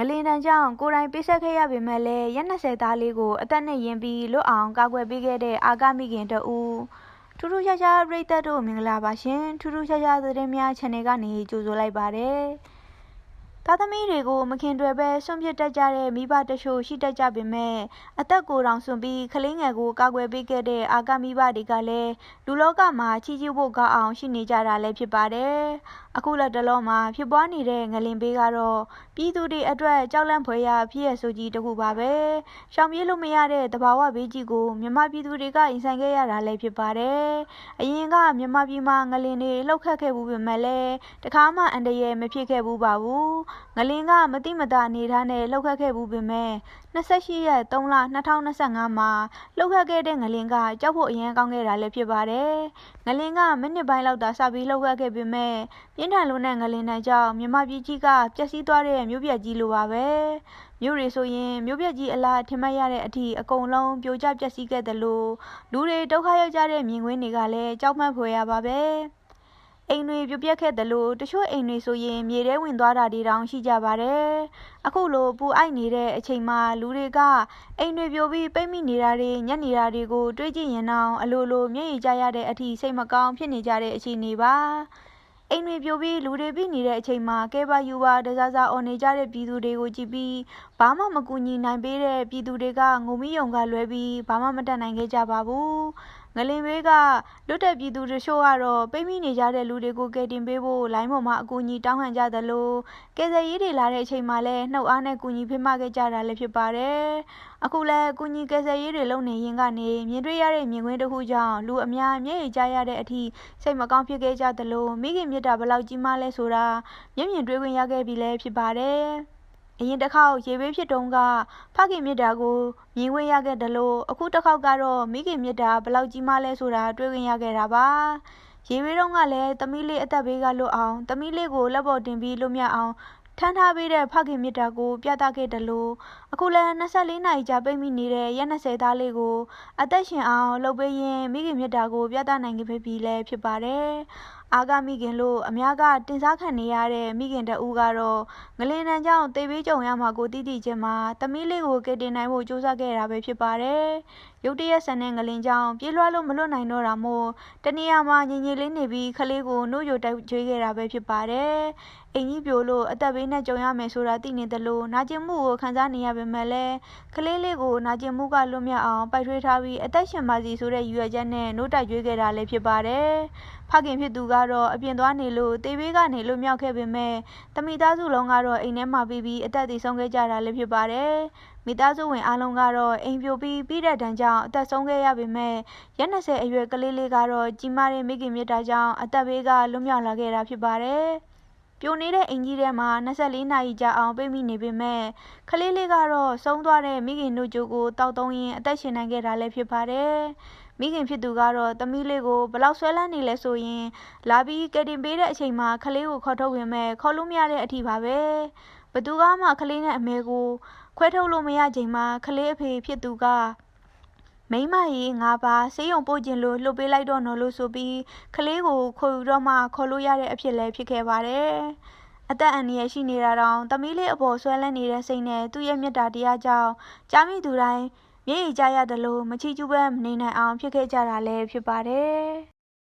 ငလင်တန်ကြောင့်ကိုယ်တိုင်ပေးဆက်ခဲ့ရပေမဲ့လည်းရက်20သားလေးကိုအသက်နဲ့ရင်ပြီးလွတ်အောင်ကာကွယ်ပေးခဲ့တဲ့အာကမိခင်တဦးထူးထူးခြားခြားပရိသတ်တို့မင်္ဂလာပါရှင်ထူးထူးခြားခြားသတင်းများ channel ကနေကြိုဆိုလိုက်ပါတယ် သားသမီးတွေကိုမခင်တွေပဲဆွန့်ပစ်တတ်ကြတဲ့မိဘတချို့ရှိတတ်ကြပေမဲ့အသက်ကိုယ်တောင်ဆွန့်ပြီးကလေးငယ်ကိုကာကွယ်ပေးခဲ့တဲ့အာကမိဘတွေကလည်းလူလောကမှာချီးကျူးဖို့ကောင်းအောင်ရှိနေကြတာလည်းဖြစ်ပါတယ်။အခုလက်တလောမှာဖြစ်ပွားနေတဲ့ငလင်ပေးကတော့ပြည်သူတွေအတွက်ကြောက်လန့်ဖွယ်ရာဖြစ်ရဆိုကြီးတစ်ခုပါပဲ။ရှောင်ပြေးလို့မရတဲ့တဘာဝဘေးကြီးကိုမြန်မာပြည်သူတွေကရင်ဆိုင်ခဲ့ရတာလည်းဖြစ်ပါတယ်။အရင်ကမြန်မာပြည်မှာငလင်တွေလှုပ်ခတ်ခဲ့ဘူးပေမဲ့လည်းတခါမှအန္တရာယ်မဖြစ်ခဲ့ဘူးပါဘူး။ငလင်ကမတိမတာအနေထားနဲ့လှုပ်ခတ်ခဲ့ဘူးပေမဲ့28ရက်3လ2025မှာလှုပ်ခတ်ခဲ့တဲ့ငလင်ကကြောက်ဖို့အရင်ကောင်းခဲ့တာလည်းဖြစ်ပါတယ်။ငလင်ကမိနစ်ပိုင်းလောက်သာစပြီးလှုပ်ခတ်ခဲ့ပေမဲ့ပြင်းထန်လို့တဲ့ငလင်တန်းကြောင့်မြန်မာပြည်ကြီးကပျက်စီးသွားတဲ့မြို့ပြကြီးလိုပါပဲ။မြို့တွေဆိုရင်မြို့ပြကြီးအလားထင်မှတ်ရတဲ့အထိအကုန်လုံးပြိုကျပျက်စီးခဲ့တယ်လို့လူတွေဒုက္ခရောက်ကြတဲ့မြင်ကွင်းတွေကလည်းကြောက်မှတ်ဖွယ်ရပါပဲ။ အိမ်တွေပြပြက်ခဲ့တယ်လို့တချို့အိမ်တွေဆိုရင်မြေထဲဝင်သွားတာတွေတောင်ရှိကြပါတယ်။အခုလိုပူအိုက်နေတဲ့အချိန်မှာလူတွေကအိမ်တွေပြိုပြီးပိတ်မိနေတာတွေညက်နေတာတွေကိုတွေးကြည့်ရင်တော့အလိုလိုမျက်ရည်ကျရတဲ့အထိစိတ်မကောင်းဖြစ်နေကြတဲ့အခြေအနေပါ။အိမ်တွေပြိုပြီးလူတွေပြီးနေတဲ့အချိန်မှာကဲပါယူပါတစားစားအော်နေကြတဲ့ပြည်သူတွေကိုကြည့်ပြီးဘာမှမကူညီနိုင်ပေးတဲ့ပြည်သူတွေကငုံမိယုံကလွဲပြီးဘာမှမတတ်နိုင်ခဲ့ကြပါဘူးငလင်ဘေးကလွတ်တဲ့ပြည်သူတချို့ကတော့ပိတ်မိနေကြတဲ့လူတွေကိုကယ်တင်ပေးဖို့လိုင်းပေါ်မှာအကူအညီတောင်းခံကြသလိုကယ်ဆယ်ရေးတွေလာတဲ့အချိန်မှာလည်းနှုတ်အားနဲ့ကူညီဖေးမခဲ့ကြတာလည်းဖြစ်ပါတယ်။အခုလည်းကူညီကယ်ဆယ်ရေးတွေလုပ်နေရင်ကနေမြင်တွေ့ရတဲ့မြင်ကွင်းတစ်ခုကြောင့်လူအများမျက်ရည်ကျရတဲ့အထိစိတ်မကောင်းဖြစ်ခဲ့ကြသလိုမိခင်မြတ်တာဘလောက်ကြီးမားလဲဆိုတာမျက်မြင်တွေ့ခွင့်ရခဲ့ပြီလည်းဖြစ်ပါတယ်။ အရင်တစ်ခေါက်ရေဘေးဖြစ်တုန်းကဖခင်မြစ်တာကိုမြင်ခွင့်ရခဲ့တယ်လို့အခုတစ်ခေါက်ကတော့မိခင်မြစ်တာဘယ်လောက်ကြီးမားလဲဆိုတာတွေ့ခွင့်ရခဲ့တာပါရေဘေးတုန်းကလည်းသမီးလေးအသက်ဘေးကလွတ်အောင်သမီးလေးကိုလက်ပေါ်တင်ပြီးလွတ်မြောက်အောင်ထမ်းထားပေးတဲ့ဖခင်မြတ်တာကိုပြသခဲ့တယ်လို့အခုလည်း24နာရီကြာပိတ်မိနေတဲ့ရက်20သားလေးကိုအသက်ရှင်အောင်လှုပ်ပေးရင်းမိခင်မြတ်တာကိုပြသနိုင်ခဲ့ပြီလည်းဖြစ်ပါတယ် အာကမိခင်လို့အများကတင်စားခံနေရတဲ့မိခင်တဦးကတော့ငလင်တန်းကြောင့်တေးပေးကြုံရမှာကိုတိတိချင်းမှာသမီးလေးကိုကယ်တင်နိုင်ဖို့ကြိုးစားခဲ့တာပဲဖြစ်ပါတယ်။ရုတ်တရက်ဆန်တဲ့ငလင်ကြောင့်ပြေးလွှားလို့မလွတ်နိုင်တော့တာမို့တနေရာမှာငြိမ်ငြိမ်လေးနေပြီးခလေးကိုနှုတ်ယိုတိုက်ကြွေးခဲ့တာပဲဖြစ်ပါတယ်။အိမ်ကြီးပြိုလို့အသက်ဘေးနဲ့ကြုံရမယ်ဆိုတာသိနေတယ်လို့နာကျင်မှုကိုခံစားနေရပေမဲ့လည်းခလေးလေးကိုနာကျင်မှုကလွတ်မြောက်အောင်ပိုက်ထွေးထားပြီးအသက်ရှင်ပါစီဆိုတဲ့ရည်ရွယ်ချက်နဲ့နှုတ်တိုက်ကြွေးခဲ့တာလည်းဖြစ်ပါတယ်။ဖခင်ဖြစ်သူကတော့အပြင်သွားနေလို့တေးဘေးကနေလွတ်မြောက်ခဲ့ပေမဲ့တမိသားစုလုံးကတော့အိမ်ထဲမှာပြီးပြီးအသက်သေဆုံးခဲ့ကြတာလည်းဖြစ်ပါတယ်။မိသားစုဝင်အားလုံးကတော့အိမ်ပြိုပြီးပြီးတဲ့တန်းကြောင့်အသက်ဆုံးခဲ့ရပေမဲ့ရက်20အရွယ်ကလေးလေးကတော့ကြီးမားတဲ့မိခင်မြတ်တာကြောင့်အသက်ဘေးကလွတ်မြောက်လာခဲ့တာဖြစ်ပါတယ်။ပြိုနေတဲ့အင်ကြီးထဲမှာ24နာရီကြာအောင်ပိတ်မိနေပေမဲ့ကလေးလေးကတော့ဆုံးသွားတဲ့မိခင်တို့ကြိုးကိုတောက်သုံးရင်းအသက်ရှင်နိုင်ခဲ့တာလည်းဖြစ်ပါတယ်။ မိခင်ဖြစ်သူကတော့သမီးလေးကိုဘလောက်ဆွဲလန်းနေလဲဆိုရင်လာပြီးကတင်ပေးတဲ့အချိန်မှာကလေးကိုခေါ်ထုတ်ဝင်မဲ့ခေါ်လို့မရတဲ့အထိပါပဲဘသူကမှကလေးနဲ့အမေကိုခွဲထုတ်လို့မရချိန်မှာကလေးအဖေဖြစ်သူကမိမကြီးငါပါဆေးရုံပို့ခြင်းလို့လှုပ်ပေးလိုက်တော့နော်လို့ဆိုပြီးကလေးကိုခေါ်ယူတော့မှခေါ်လို့ရတဲ့အဖြစ်လည်းဖြစ်ခဲ့ပါတယ်အသက်အန္တရာယ်ရှိနေတာတောင်သမီးလေးအပေါ်ဆွဲလန်းနေတဲ့စိတ်နဲ့သူ့ရဲ့မေတ္တာတရားကြောင့်ကြားမိသူတိုင်း မျက်ရည်ကျရတယ်လို့မချီကျူးပဲမနေနိုင်အောင်ဖြစ်ခဲ့ကြတာလည်းဖြစ်ပါတယ်